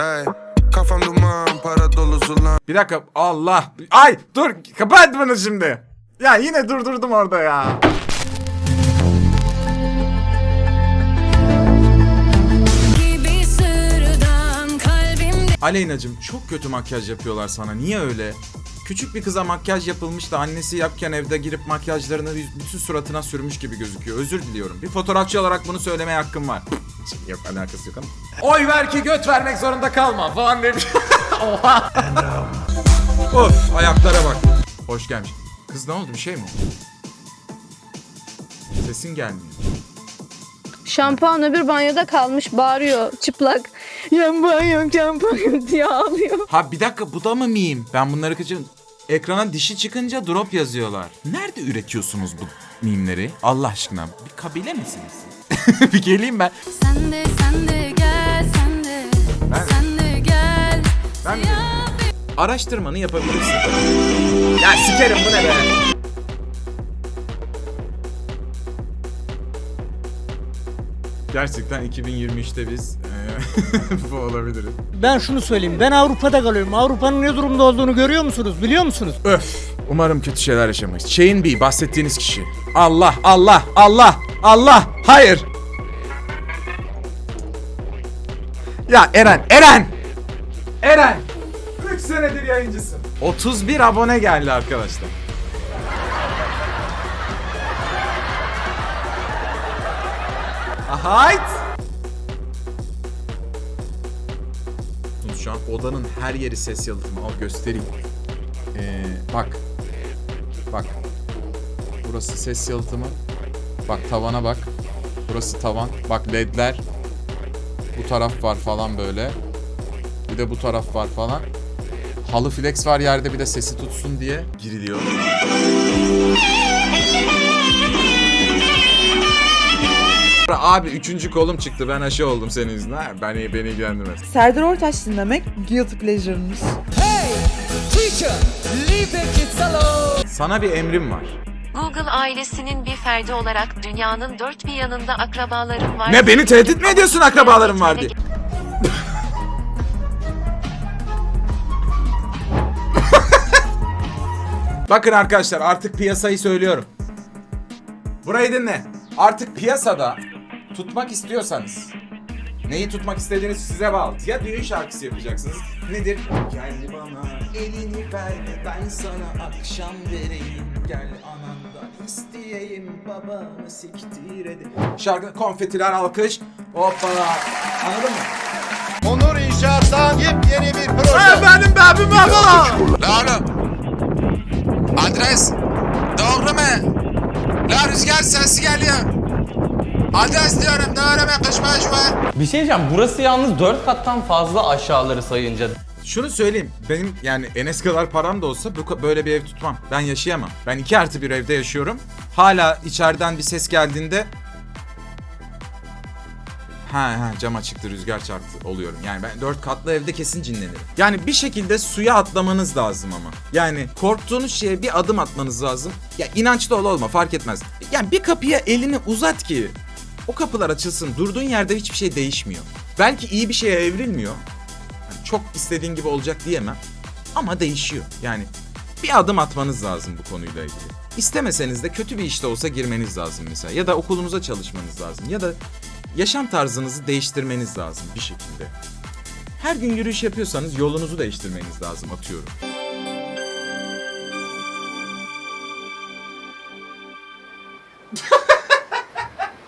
Ey, kafam duman, para dolu zulan. Bir dakika. Allah. Ay dur. Kapat bunu şimdi. Ya yine durdurdum orada ya. gibi sırdan kalbimde Aleyna'cım çok kötü makyaj yapıyorlar sana. Niye öyle? Küçük bir kıza makyaj yapılmış da annesi yapken evde girip makyajlarını bütün suratına sürmüş gibi gözüküyor. Özür diliyorum. Bir fotoğrafçı olarak bunu söylemeye hakkım var. Şey, yok alakası yok ama. Oy ver ki göt vermek zorunda kalma falan demiş. Oha. of ayaklara bak. Hoş gelmiş. Kız ne oldu bir şey mi? oldu? Sesin gelmiyor. Şampuan öbür banyoda kalmış bağırıyor çıplak. Şampuan yok şampuan yok diye ağlıyor. Ha bir dakika bu da mı meme? Ben bunları kaçırdım. Ekrana dişi çıkınca drop yazıyorlar. Nerede üretiyorsunuz bu mimleri? Allah aşkına. Bir kabile misiniz? bir geleyim ben. Sen de sen de gel sen de Ben- Sen de gel Ben mi? Araştırmanı yapabilirsin. ya sikerim bu ne be? Gerçekten 2023'te biz eee, bu olabiliriz. Ben şunu söyleyeyim. Ben Avrupa'da kalıyorum. Avrupa'nın ne durumda olduğunu görüyor musunuz? Biliyor musunuz? Öf. Umarım kötü şeyler yaşamayız. Chain B bahsettiğiniz kişi. Allah Allah Allah Allah hayır. Ya Eren Eren. Eren. 3 senedir yayıncısın. 31 abone geldi arkadaşlar. Ahayt. Şu an odanın her yeri ses yalıtımı. Al göstereyim. Ee, bak. Bak. Burası ses yalıtımı. Bak tavana bak. Burası tavan. Bak ledler. Bu taraf var falan böyle. Bir de bu taraf var falan. Halı flex var yerde bir de sesi tutsun diye giriliyor. Abi üçüncü kolum çıktı. Ben aşı oldum senin yüzünden. Beni, beni ilgilendirmez. Serdar Ortaç dinlemek guilty pleasure'ımız. Sana bir emrim var. Google ailesinin bir ferdi olarak dünyanın dört bir yanında akrabalarım var. Ne beni tehdit mi ediyorsun akrabalarım var diye? Bakın arkadaşlar artık piyasayı söylüyorum. Burayı dinle. Artık piyasada tutmak istiyorsanız Neyi tutmak istediğiniz size bağlı. Ya düğün şarkısı yapacaksınız. Nedir? Gel bana elini ver ben sana akşam vereyim. Gel anandan isteyeyim babamı siktir edeyim. Şarkı konfetiler alkış. Hoppala. Anladın mı? Onur İnşaat'tan yepyeni bir proje. Ha, benim babim baba. La oğlum. Adres. Doğru mu? La rüzgar sesi geliyor. Adres diyorum doğru mu kış başı var. Bir şey diyeceğim. Burası yalnız 4 kattan fazla aşağıları sayınca. Şunu söyleyeyim. Benim yani Enes kadar param da olsa böyle bir ev tutmam. Ben yaşayamam. Ben iki artı bir evde yaşıyorum. Hala içeriden bir ses geldiğinde Ha ha cam açıktı rüzgar çarptı oluyorum. Yani ben dört katlı evde kesin cinlenirim. Yani bir şekilde suya atlamanız lazım ama. Yani korktuğunuz şeye bir adım atmanız lazım. Ya inançlı ol olma fark etmez. Yani bir kapıya elini uzat ki o kapılar açılsın. Durduğun yerde hiçbir şey değişmiyor. Belki iyi bir şeye evrilmiyor. Çok istediğin gibi olacak diyemem. Ama değişiyor. Yani bir adım atmanız lazım bu konuyla ilgili. İstemeseniz de kötü bir işte olsa girmeniz lazım mesela. Ya da okulunuza çalışmanız lazım. Ya da yaşam tarzınızı değiştirmeniz lazım bir şekilde. Her gün yürüyüş yapıyorsanız yolunuzu değiştirmeniz lazım atıyorum.